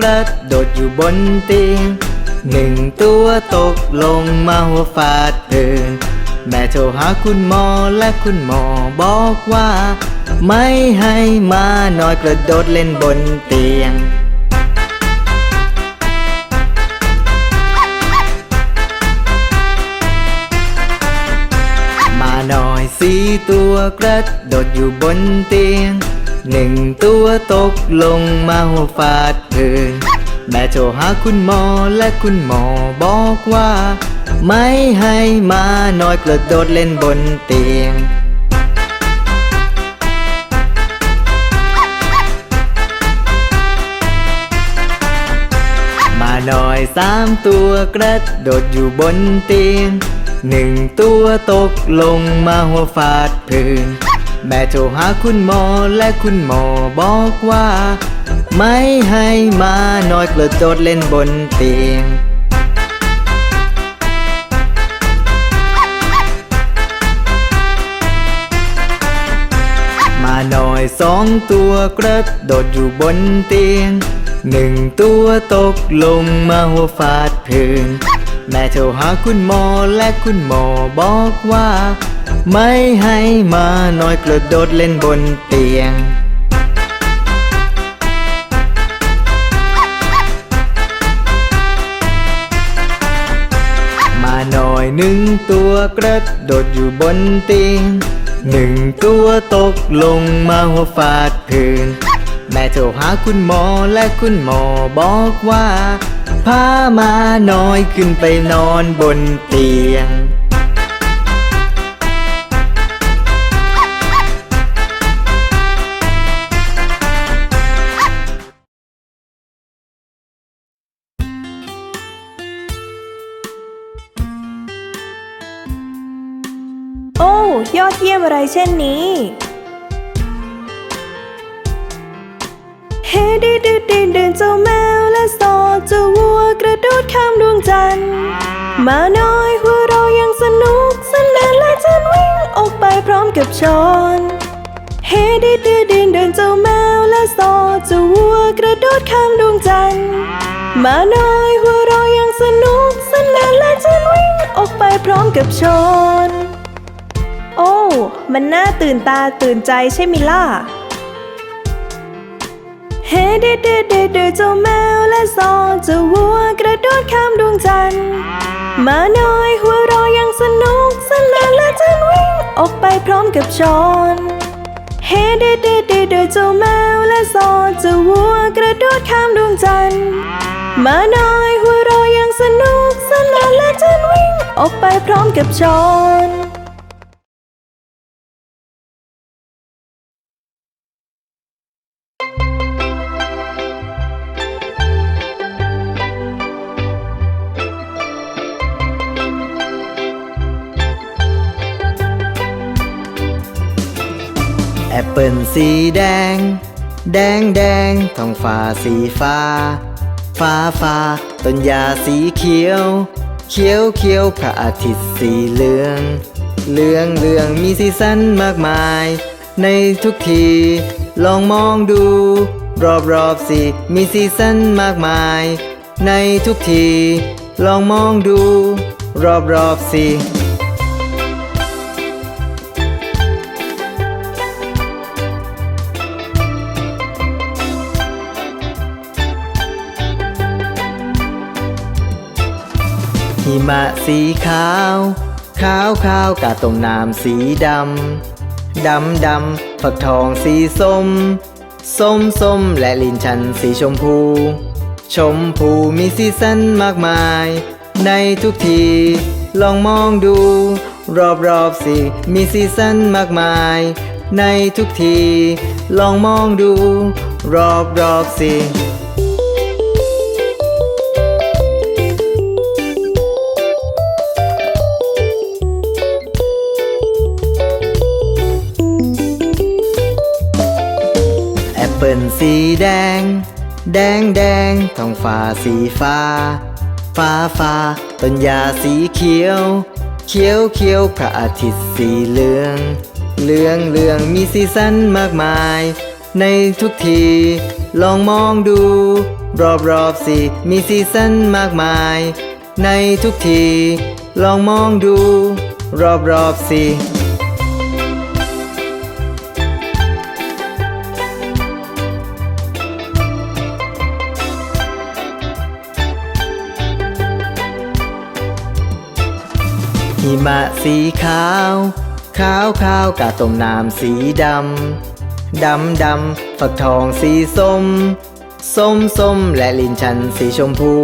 กระโดดอยู่บนเตียงหนึ่งตัวตกลงมาหัวฟาดพื้นแม่โทรหาคุณหมอและคุณหมอบอกว่า ไม่ให้มาน้อยกระโดดเล่นบนเตียงมาหน่อยสีตัวกระโดดอยู่บนเตียง หนึ่งตัวตกลงมาหัวฟาดพื้นแม่โทรหาคุณหมอและคุณหมอบอกว่า ไม่ให้มาน้อยกระโดดเล่นบนเตียง มาหน่อยสามตัวกระโดดอยู่บนเตียงหนึ่งตัวตกลงมาหัวฟาดพื้น แม่โทรหาคุณหมอและคุณหมอบอกว่า ไม่ให้มาน้อยกระโดดเล่นบนเตียงมาหน่อยสองตัวกระโดดอยู่บนเตียงหนึ่งตัวตกลงมาหัวฟาดพื้นแม่โทรหาคุณหมอและคุณหมอบอกว่า ไม่ให้มาน้อยกระโดดเล่นบนเตียง มาหน่อยหนึ่งตัวกระโดดอยู่บนเตียงหนึ่งตัวตกลงมาหัวฟาดพื้นแม่โทรหาคุณหมอและคุณหมอบอกว่า พามาหน่อยขึ้นไปนอนบนเตียง เยี่ยมอะไรเช่นนี้ เฮ้ดิดดดินเดินเจ้าแมวและสอดเจ้าวัวกระโดดข้ามดวงจันทร์มาน้อยหัวเรายังสนุกสนานและจนวิ่งออกไปพร้อมกับชอนเฮ้ดิดดินเดินเจ้าแมวและสอดเจ้าวัวกระโดดข้ามดวงจันทร์มาน้อยหัวเรายังสนุกสนานและจนวิ่งออกไปพร้อมกับชอน อ้ มันน่าตื่นตาตื่นใจใช่ไหมล่ะ เฮ้เด็ดเด็ดเด็ดเด็ดเจ้าแมวและซอเจ้าวัวกระโดดข้ามดวงจันทร์ มาน้อยหัวเราะยังสนุกสนานและจนวิ่งออกไปพร้อมกับชอนเฮ้เด็ดเด็ดเด็ดเด็ดเจ้าแมวและซอเจ้าวัวกระโดดข้ามดวงจันทร์ มาน้อยหัวเราะยังสนุกสนานและจนวิ่งออกไปพร้อมกับชอน แอปเปิลสีแดง แดงแดงท้องฟ้าสีฟ้า ฟ้าฟ้าต้นหญ้าสีเขียว เขียวเขียวพระอาทิตย์สีเหลือง เหลืองเหลืองมีสีสันมากมาย ในทุกที ลองมองดู รอบรอบสิมีสีสันมากมาย ในทุกที ลองมองดู รอบรอบสิ หิมะสีขาว ขาวขาวกาตรงน้ำสีดำ ดำดำฝักทองสีส้ม ส้มส้มและลินชันสีชมพู ชมพูมีสีสันมากมาย ในทุกที ลองมองดู รอบรอบสิมีสีสันมากมาย ในทุกที ลองมองดู รอบรอบสิ เปิลสีแดง แดงแดงท้องฟ้าสีฟ้า ฟ้าฟ้าต้นหญ้าสีเขียว เขียวเขียวพระอาทิตย์สีเหลือง เหลืองเหลืองมีสีสันมากมาย ในทุกที ลองมองดู รอบรอบสิมีซีซันมากมาย ในทุกที ลองมองดู รอบรอบสิ หิมะสีขาว ขาวขาวกะต้มน้ำสีดำ ดำดำฝักทองสีส้ม ส้มส้มและลิ้นชันสีชมพู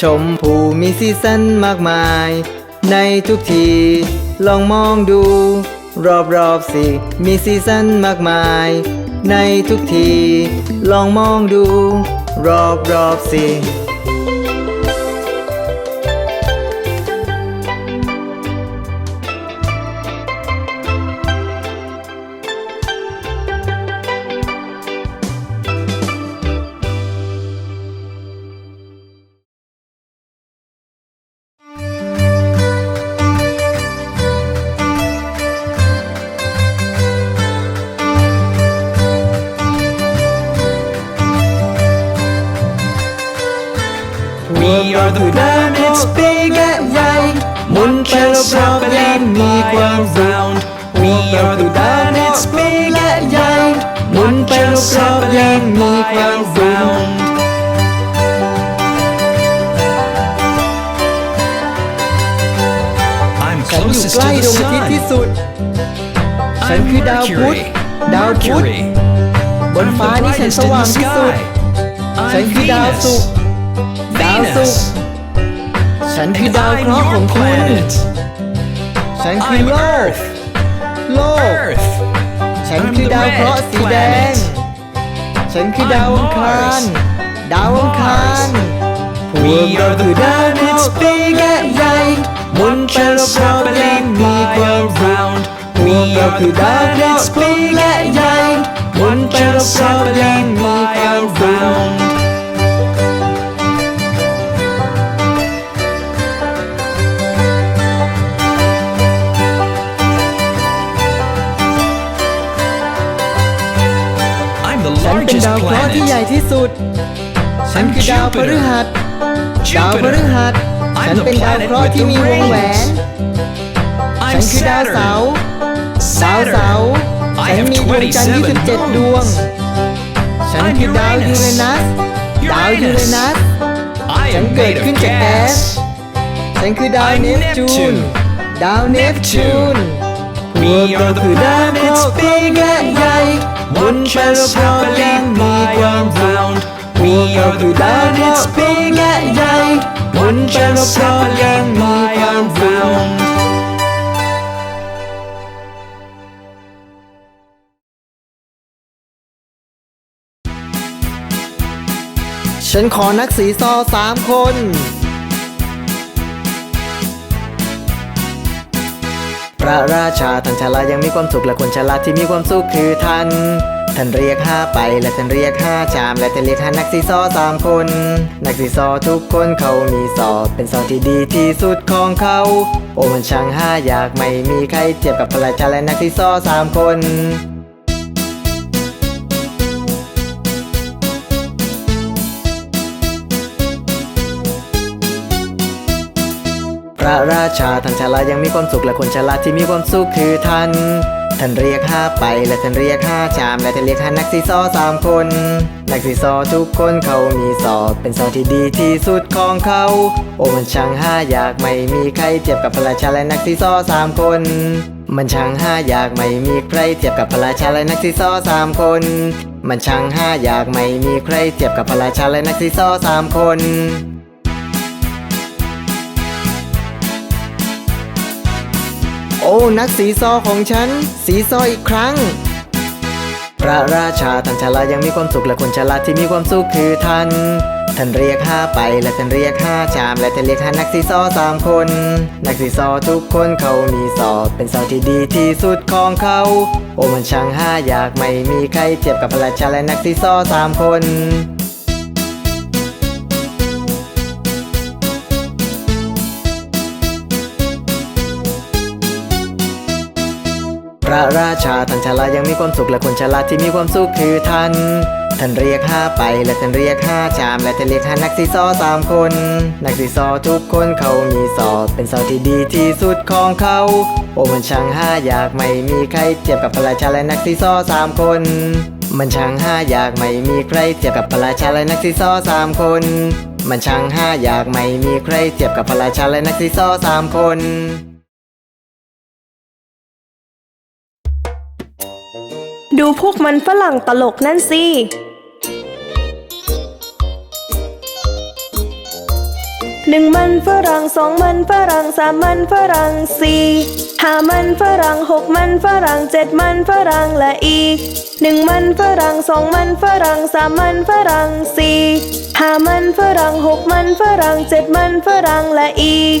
ชมพูมีสีสันมากมาย ในทุกที ลองมองดู รอบรอบสิมีสีสันมากมาย ในทุกที ลองมองดู รอบรอบสิ อบๆและมีความสุข round. ฉันอยู่ใกล้ดวงอาทิตย์ที่สุด ฉันคือดาวพุธดาวพุธบนฟ้านี่ฉันสว่างที่สุด ฉันคือดาวศุกร์ดาวศุกร์ฉันคือดาวเคราะห์ของคุณ ฉันคือโลก โลก Earth. ฉันคือดาวเคราะห์สีแดง ฉันคือดาวอังคารดาวอังคาร We are the planets big and wide, หมุนไปรอบๆและมีความสุข round. พว We กเรา are คื the อดาวเคราะ planets ห์กลม big และ and ใหญ่ wide, หมุนไปรอบๆและมีความสุข round. เป็นดาวเคราะห์ที่ใหญ่ที่สุด ฉันคือดาวพฤหัส ดาวพฤหัส ฉันเป็นดาวเคราะห์ที่มีวงแหวน ฉันคือดาวเสาร์ดาวเสาร์ฉันมีดวงจันทร์27 ดวง ฉันคือดาวยูเรนัส ดาวยูเรนัส ฉันเกิดขึ้นจากแก๊สฉันคือดาวเนปจูน ดาวเนปจูน พวกเราคือดาวเคราะห์กลมและใหญ่หมุนไปรอบๆแลมีความสุขพวกเราคือดาวเคราะห์กลมและใหญ่หมุนไปรอบๆแลมีความสุขฉันขอนักสีซอสามคน พระราชาท่านฉลาดยังมีความสุขและคนฉลาดที่มีความสุขคือท่าน ท่านเรียกห้าไปและท่านเรียกห้าจาม และท่านเรียกห้านักซีซอสามคน นักซีซอทุกคนเขามีสอบเป็นสอบที่ดีที่สุดของเขา โอ้มันช่างห้าอยากไม่มีใครเทียบกับพระราชาและนักซีซอสามคน ระราชาท่านฉลายังมีความสุขและคนฉลาที่มีความสุขคือท่านท่านเรียกห้าไปและท่านเรียกห้าจาม และท่านเรียกห้านักสีซอสามคน นักสีซอทุกคนเขามีสอบเป็นสอบที่ดีที่สุดของเขา โอ้มันช่างห้าอยากไม่มีใครเทียบกับพระราชาและนักสีซอสามคน มันช่างห้าอยากไม่มีใครเทียบกับพระราชาและนักสีซอสามคน มันช่างห้าอยากไม่มีใครเทียบกับพระราชาและนักสีซอสามคน อ้นักสีซอของฉัน สีซออีกครั้ง พระราชาท่านฉลายังมีความสุขและคนฉลาที่มีความสุขคือท่านท่านเรียกห้าไปและท่านเรียกห้าจาม และท่านเรียกห้านักสีซอสามคน นักสีซอทุกคนเขามีสอเป็นสอที่ดีที่สุดของเขา โอ้มันช่างห้าอยากไม่มีใครเทียบกับพระราชาและนักสีซอสามคน พระราชาท่านฉลายังมีความสุขและคนฉลาที่มีความสุขคือท่านท่านเรียกห้าไปและท่านเรียกห้าชาม และท่านเรียกห้านักซีซอสามคน นักซีซอทุกคนเขามีสอเป็นสอที่ดีที่สุดของเขาโอ้มันช่างห้าอยากไม่มีใครเทียบกับพระราชาและนักซีซอสามคน มันช่างห้าอยากไม่มีใครเทียบกับพระราชาและนักซีซอสามคน มันช่างห้าอยากไม่มีใครเทียบกับพระราชาและนักซีซอสามคน ดูพวกมันฝรั่งตลกนั่นสิ หนึ่งมันฝรั่งสองมันฝรั่งสามมันฝรั่งสี่ห้ามันฝรั่งหกมันฝรั่งเจ็ดมันฝรั่งและอีกหนึ่งมันฝรั่งสองมันฝรั่งสามมันฝรั่งสี่ห้ามันฝรั่งหกมันฝรั่งเจ็ดมันฝรั่งและอีก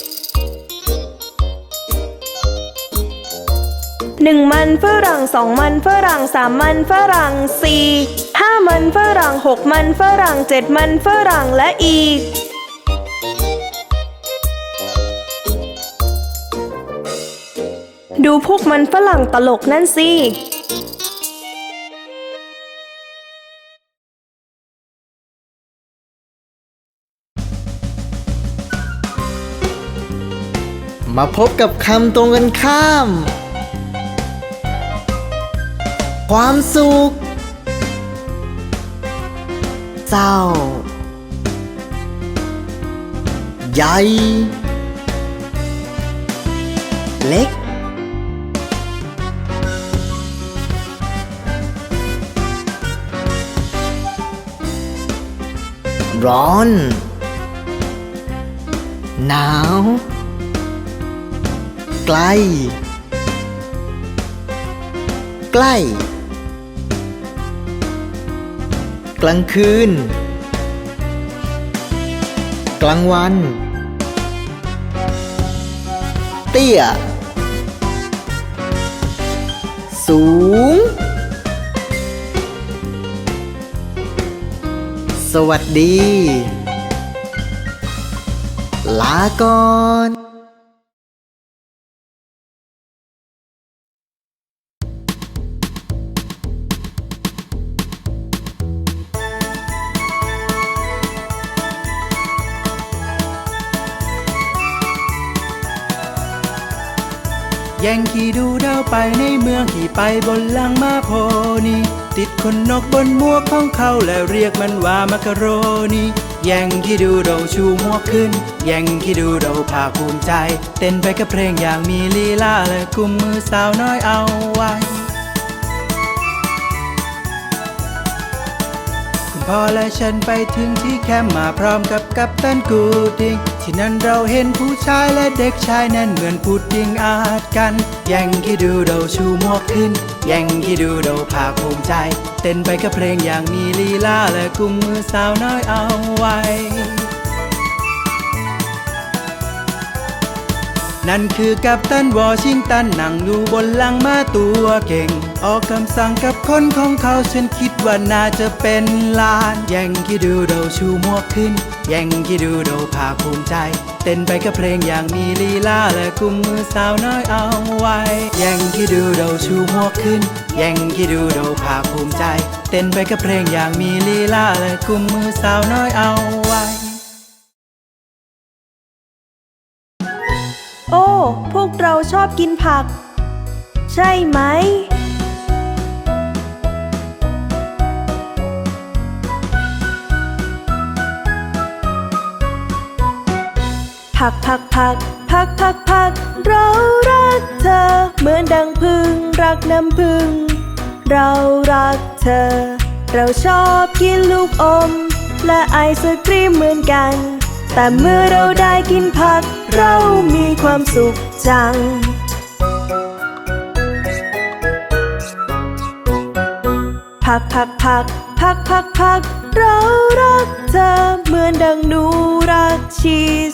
หนึ่งมันฝรั่งสองมันฝรั่งสามมันฝรั่งสี่ห้ามันฝรั่งหกมันฝรั่งเจ็ดมันฝรั่งและอีกดูพวกมันฝรั่งตลกนั่นสิ มาพบกับคำตรงกันข้าม ความสุข เศร้า ใหญ่ เล็ก ร้อน หนาวใกล้ใกล้ กลางคืน กลางวัน เตี้ย สูง สวัสดี ลาก่อน แย่งขี่ดูดาวไปในเมืองขี่ไปบนลังมาโพนี ติดคนนกบนหมวของเขาและเรียกมันว่ามักโรนีแย่งขี่ดูเราชูหมวกขึ้น แย่งขี่ดูเราภาคภูมิใจ เต้นไปกับเพลงอย่างมีลีลาและกุมมือสาวน้อยเอาไว้คุณพ่อและฉันไปถึงที่แคมป์มาพร้อมกับกัปตันกูดิง ที่นั่นเราเห็นผู้ชายและเด็กชายแน่นเหมือนพุดดิ้งอาจกัน แย่งที่ดูเราชูหมวกขึ้น แย่งที่ดูเราภาคภูมิใจ เต้นไปกับเพลงอย่างมีลีลาและกุมมือสาวน้อยเอาไว้นั่นคือกัปตันวอชิงตันนั่งอยู่บนหลังม้าตัวเก่ง ออกคำสั่งกับคนของเขาฉันคิดว่าน่าจะเป็นลาน แย่งคิดดูเราชูหมวกขึ้น แย่งคิดดูเราภาคภูมิใจ เต้นไปกับเพลงอย่างมีลีลาและกุมมือสาวน้อยเอาไว้ แย่งคิดดูเราชูหมวขึ้น แย่งคิดดูเราภาคภูมิใจ เต้นไปกับเพลงอย่างมีลีลาและกุมมือสาวน้อยเอาไว้ โอ้ พวกเราชอบกินผัก ใช่ไหม ผักผักผักผักผักผักเรารักเธอ เหมือนดังพึ่งรักน้ำพึ่ง เรารักเธอ เราชอบกินลูกอม และไอศครีมเหมือนกัน แต่เมื่อเราได้กินผัก เรามีความสุขจังพักพักพักพักพักพักเรารักเธอ เหมือนดังหนูรักชีส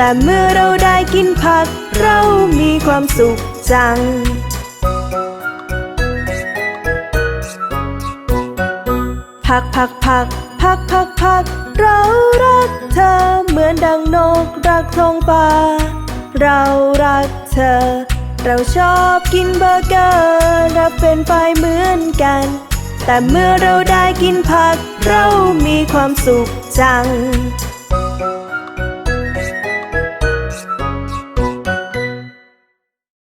แต่เมื่อเราได้กินผัก เรามีความสุขจังพักพักพักพักพักพัก เรารักเธอเหมือนดังนกรักท้องฟ้า เรารักเธอ เราชอบกินเบอร์เกอร์และเป็นไฟรายเหมือนกัน แต่เมื่อเราได้กินผัก เรามีความสุขจัง